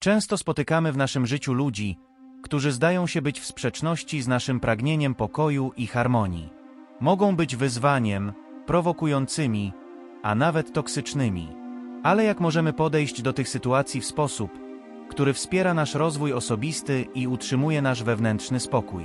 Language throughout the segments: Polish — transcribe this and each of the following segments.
Często spotykamy w naszym życiu ludzi, którzy zdają się być w sprzeczności z naszym pragnieniem pokoju i harmonii. Mogą być wyzwaniem, prowokującymi, a nawet toksycznymi. Ale jak możemy podejść do tych sytuacji w sposób, który wspiera nasz rozwój osobisty i utrzymuje nasz wewnętrzny spokój?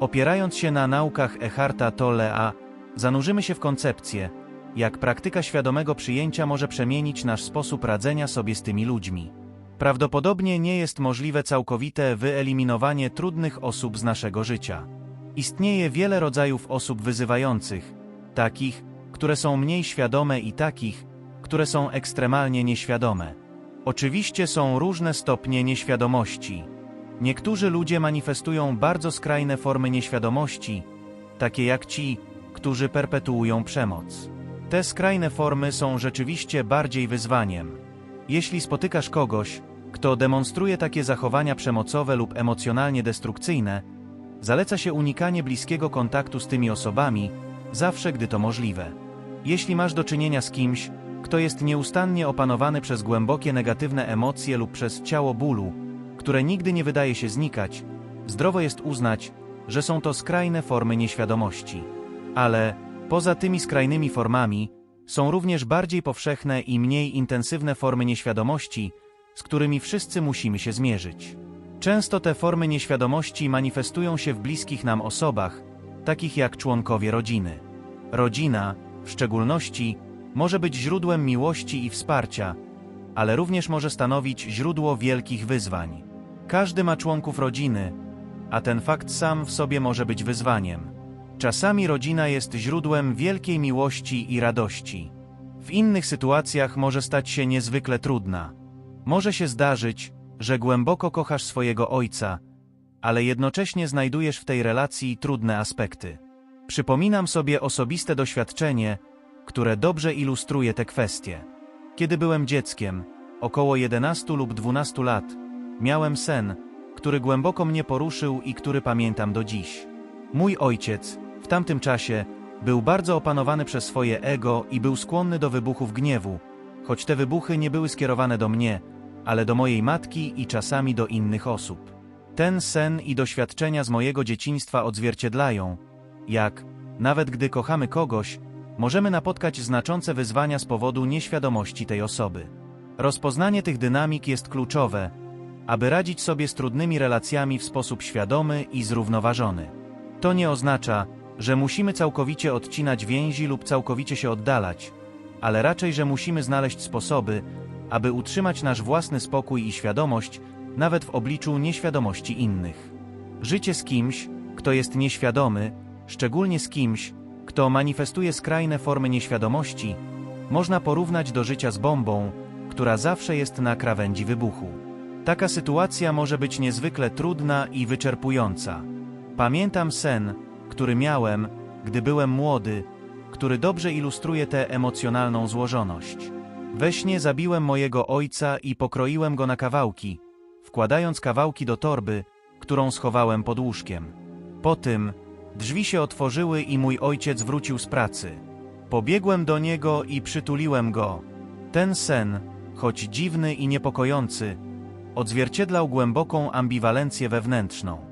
Opierając się na naukach Echarta Tollea, zanurzymy się w koncepcję, jak praktyka świadomego przyjęcia może przemienić nasz sposób radzenia sobie z tymi ludźmi. Prawdopodobnie nie jest możliwe całkowite wyeliminowanie trudnych osób z naszego życia. Istnieje wiele rodzajów osób wyzywających, takich, które są mniej świadome i takich, które są ekstremalnie nieświadome. Oczywiście są różne stopnie nieświadomości. Niektórzy ludzie manifestują bardzo skrajne formy nieświadomości, takie jak ci, którzy perpetuują przemoc. Te skrajne formy są rzeczywiście bardziej wyzwaniem. Jeśli spotykasz kogoś, kto demonstruje takie zachowania przemocowe lub emocjonalnie destrukcyjne, zaleca się unikanie bliskiego kontaktu z tymi osobami, zawsze gdy to możliwe. Jeśli masz do czynienia z kimś, kto jest nieustannie opanowany przez głębokie negatywne emocje lub przez ciało bólu, które nigdy nie wydaje się znikać, zdrowo jest uznać, że są to skrajne formy nieświadomości. Ale, poza tymi skrajnymi formami, są również bardziej powszechne i mniej intensywne formy nieświadomości, z którymi wszyscy musimy się zmierzyć. Często te formy nieświadomości manifestują się w bliskich nam osobach, takich jak członkowie rodziny. Rodzina, w szczególności, może być źródłem miłości i wsparcia, ale również może stanowić źródło wielkich wyzwań. Każdy ma członków rodziny, a ten fakt sam w sobie może być wyzwaniem. Czasami rodzina jest źródłem wielkiej miłości i radości. W innych sytuacjach może stać się niezwykle trudna. Może się zdarzyć, że głęboko kochasz swojego ojca, ale jednocześnie znajdujesz w tej relacji trudne aspekty. Przypominam sobie osobiste doświadczenie, które dobrze ilustruje te kwestie. Kiedy byłem dzieckiem, około 11 lub 12 lat, miałem sen, który głęboko mnie poruszył i który pamiętam do dziś. Mój ojciec, w tamtym czasie, był bardzo opanowany przez swoje ego i był skłonny do wybuchów gniewu, choć te wybuchy nie były skierowane do mnie, ale do mojej matki i czasami do innych osób. Ten sen i doświadczenia z mojego dzieciństwa odzwierciedlają, jak, nawet gdy kochamy kogoś, możemy napotkać znaczące wyzwania z powodu nieświadomości tej osoby. Rozpoznanie tych dynamik jest kluczowe, aby radzić sobie z trudnymi relacjami w sposób świadomy i zrównoważony. To nie oznacza, że musimy całkowicie odcinać więzi lub całkowicie się oddalać, ale raczej, że musimy znaleźć sposoby, aby utrzymać nasz własny spokój i świadomość, nawet w obliczu nieświadomości innych. Życie z kimś, kto jest nieświadomy, szczególnie z kimś, kto manifestuje skrajne formy nieświadomości, można porównać do życia z bombą, która zawsze jest na krawędzi wybuchu. Taka sytuacja może być niezwykle trudna i wyczerpująca. Pamiętam sen, który miałem, gdy byłem młody, który dobrze ilustruje tę emocjonalną złożoność. We śnie zabiłem mojego ojca i pokroiłem go na kawałki, wkładając kawałki do torby, którą schowałem pod łóżkiem. Po tym drzwi się otworzyły i mój ojciec wrócił z pracy. Pobiegłem do niego i przytuliłem go. Ten sen, choć dziwny i niepokojący, odzwierciedlał głęboką ambiwalencję wewnętrzną.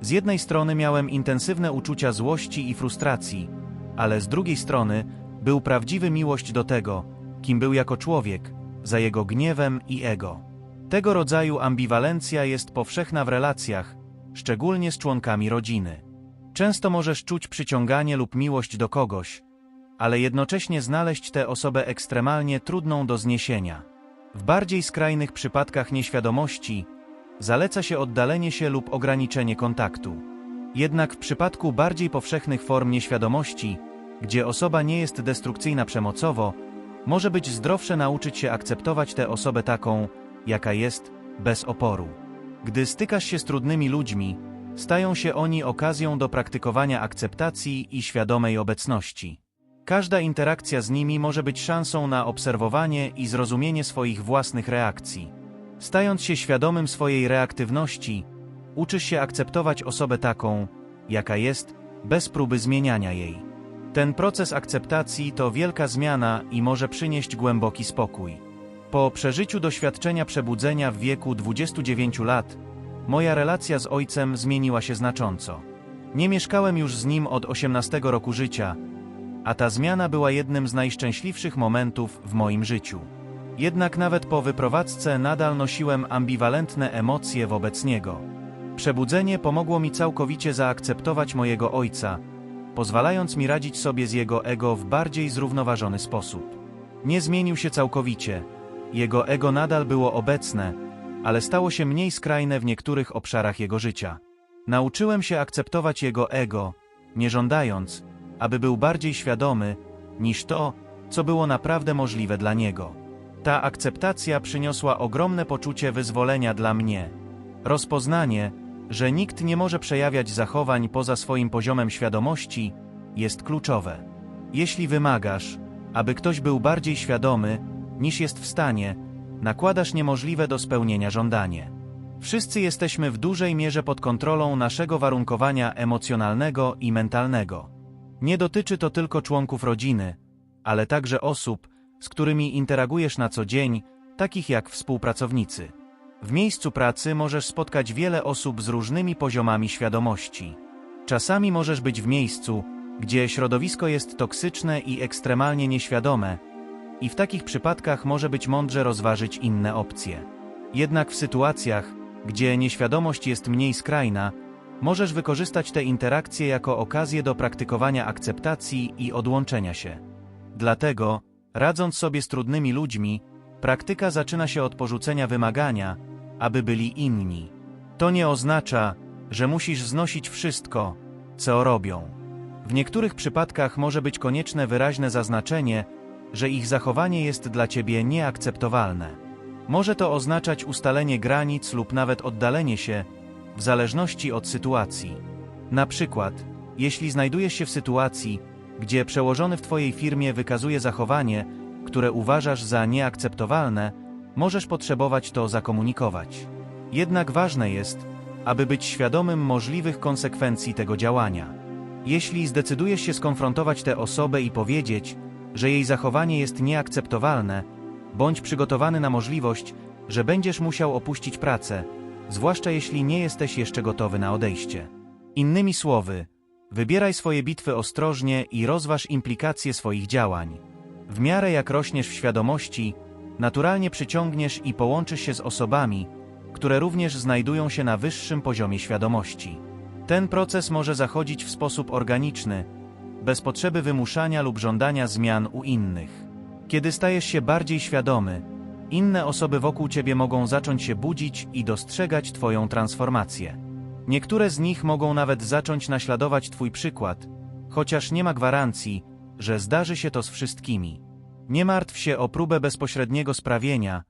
Z jednej strony miałem intensywne uczucia złości i frustracji, ale z drugiej strony był prawdziwy miłość do tego, kim był jako człowiek, za jego gniewem i ego. Tego rodzaju ambiwalencja jest powszechna w relacjach, szczególnie z członkami rodziny. Często możesz czuć przyciąganie lub miłość do kogoś, ale jednocześnie znaleźć tę osobę ekstremalnie trudną do zniesienia. W bardziej skrajnych przypadkach nieświadomości zaleca się oddalenie się lub ograniczenie kontaktu. Jednak w przypadku bardziej powszechnych form nieświadomości, gdzie osoba nie jest destrukcyjna przemocowo, może być zdrowsze nauczyć się akceptować tę osobę taką, jaka jest, bez oporu. Gdy stykasz się z trudnymi ludźmi, stają się oni okazją do praktykowania akceptacji i świadomej obecności. Każda interakcja z nimi może być szansą na obserwowanie i zrozumienie swoich własnych reakcji. Stając się świadomym swojej reaktywności, uczysz się akceptować osobę taką, jaka jest, bez próby zmieniania jej. Ten proces akceptacji to wielka zmiana i może przynieść głęboki spokój. Po przeżyciu doświadczenia przebudzenia w wieku 29 lat, moja relacja z ojcem zmieniła się znacząco. Nie mieszkałem już z nim od 18 roku życia, a ta zmiana była jednym z najszczęśliwszych momentów w moim życiu. Jednak nawet po wyprowadzce nadal nosiłem ambiwalentne emocje wobec niego. Przebudzenie pomogło mi całkowicie zaakceptować mojego ojca, pozwalając mi radzić sobie z jego ego w bardziej zrównoważony sposób. Nie zmienił się całkowicie. Jego ego nadal było obecne, ale stało się mniej skrajne w niektórych obszarach jego życia. Nauczyłem się akceptować jego ego, nie żądając, aby był bardziej świadomy niż to, co było naprawdę możliwe dla niego. Ta akceptacja przyniosła ogromne poczucie wyzwolenia dla mnie. Rozpoznanie, że nikt nie może przejawiać zachowań poza swoim poziomem świadomości, jest kluczowe. Jeśli wymagasz, aby ktoś był bardziej świadomy, niż jest w stanie, nakładasz niemożliwe do spełnienia żądanie. Wszyscy jesteśmy w dużej mierze pod kontrolą naszego warunkowania emocjonalnego i mentalnego. Nie dotyczy to tylko członków rodziny, ale także osób, z którymi interagujesz na co dzień, takich jak współpracownicy. W miejscu pracy możesz spotkać wiele osób z różnymi poziomami świadomości. Czasami możesz być w miejscu, gdzie środowisko jest toksyczne i ekstremalnie nieświadome, i w takich przypadkach może być mądrze rozważyć inne opcje. Jednak w sytuacjach, gdzie nieświadomość jest mniej skrajna, możesz wykorzystać te interakcje jako okazję do praktykowania akceptacji i odłączenia się. Dlatego, radząc sobie z trudnymi ludźmi, praktyka zaczyna się od porzucenia wymagania, aby byli inni. To nie oznacza, że musisz znosić wszystko, co robią. W niektórych przypadkach może być konieczne wyraźne zaznaczenie, że ich zachowanie jest dla ciebie nieakceptowalne. Może to oznaczać ustalenie granic lub nawet oddalenie się, w zależności od sytuacji. Na przykład, jeśli znajdujesz się w sytuacji, gdzie przełożony w Twojej firmie wykazuje zachowanie, które uważasz za nieakceptowalne, możesz potrzebować to zakomunikować. Jednak ważne jest, aby być świadomym możliwych konsekwencji tego działania. Jeśli zdecydujesz się skonfrontować tę osobę i powiedzieć, że jej zachowanie jest nieakceptowalne, bądź przygotowany na możliwość, że będziesz musiał opuścić pracę, zwłaszcza jeśli nie jesteś jeszcze gotowy na odejście. Innymi słowy, wybieraj swoje bitwy ostrożnie i rozważ implikacje swoich działań. W miarę jak rośniesz w świadomości, naturalnie przyciągniesz i połączysz się z osobami, które również znajdują się na wyższym poziomie świadomości. Ten proces może zachodzić w sposób organiczny, bez potrzeby wymuszania lub żądania zmian u innych. Kiedy stajesz się bardziej świadomy, inne osoby wokół ciebie mogą zacząć się budzić i dostrzegać Twoją transformację. Niektóre z nich mogą nawet zacząć naśladować Twój przykład, chociaż nie ma gwarancji, że zdarzy się to z wszystkimi. Nie martw się o próbę bezpośredniego sprawienia,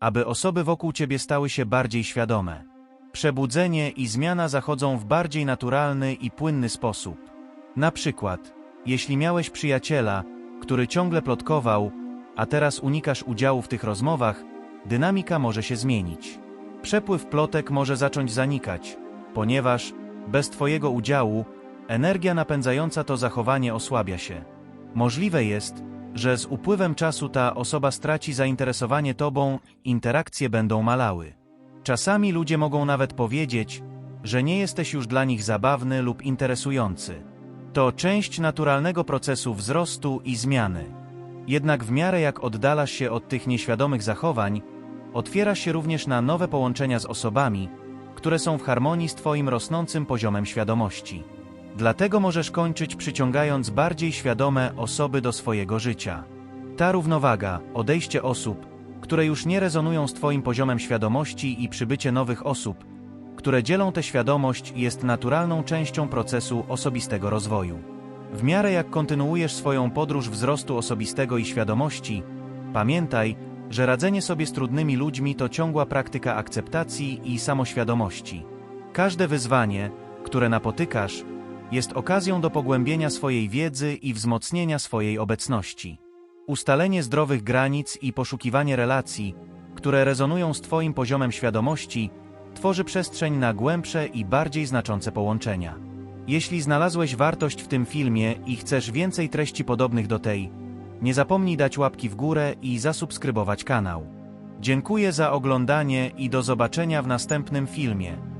aby osoby wokół ciebie stały się bardziej świadome. Przebudzenie i zmiana zachodzą w bardziej naturalny i płynny sposób. Na przykład, jeśli miałeś przyjaciela, który ciągle plotkował, a teraz unikasz udziału w tych rozmowach, dynamika może się zmienić. Przepływ plotek może zacząć zanikać, ponieważ, bez Twojego udziału, energia napędzająca to zachowanie osłabia się. Możliwe jest, że z upływem czasu ta osoba straci zainteresowanie Tobą, interakcje będą malały. Czasami ludzie mogą nawet powiedzieć, że nie jesteś już dla nich zabawny lub interesujący. To część naturalnego procesu wzrostu i zmiany. Jednak w miarę jak oddalasz się od tych nieświadomych zachowań, otwierasz się również na nowe połączenia z osobami, które są w harmonii z Twoim rosnącym poziomem świadomości. Dlatego możesz kończyć przyciągając bardziej świadome osoby do swojego życia. Ta równowaga, odejście osób, które już nie rezonują z Twoim poziomem świadomości i przybycie nowych osób, które dzielą tę świadomość, jest naturalną częścią procesu osobistego rozwoju. W miarę jak kontynuujesz swoją podróż wzrostu osobistego i świadomości, pamiętaj, że radzenie sobie z trudnymi ludźmi to ciągła praktyka akceptacji i samoświadomości. Każde wyzwanie, które napotykasz, jest okazją do pogłębienia swojej wiedzy i wzmocnienia swojej obecności. Ustalenie zdrowych granic i poszukiwanie relacji, które rezonują z Twoim poziomem świadomości, tworzy przestrzeń na głębsze i bardziej znaczące połączenia. Jeśli znalazłeś wartość w tym filmie i chcesz więcej treści podobnych do tej, Nie zapomnij dać łapki w górę i zasubskrybować kanał. Dziękuję za oglądanie i do zobaczenia w następnym filmie.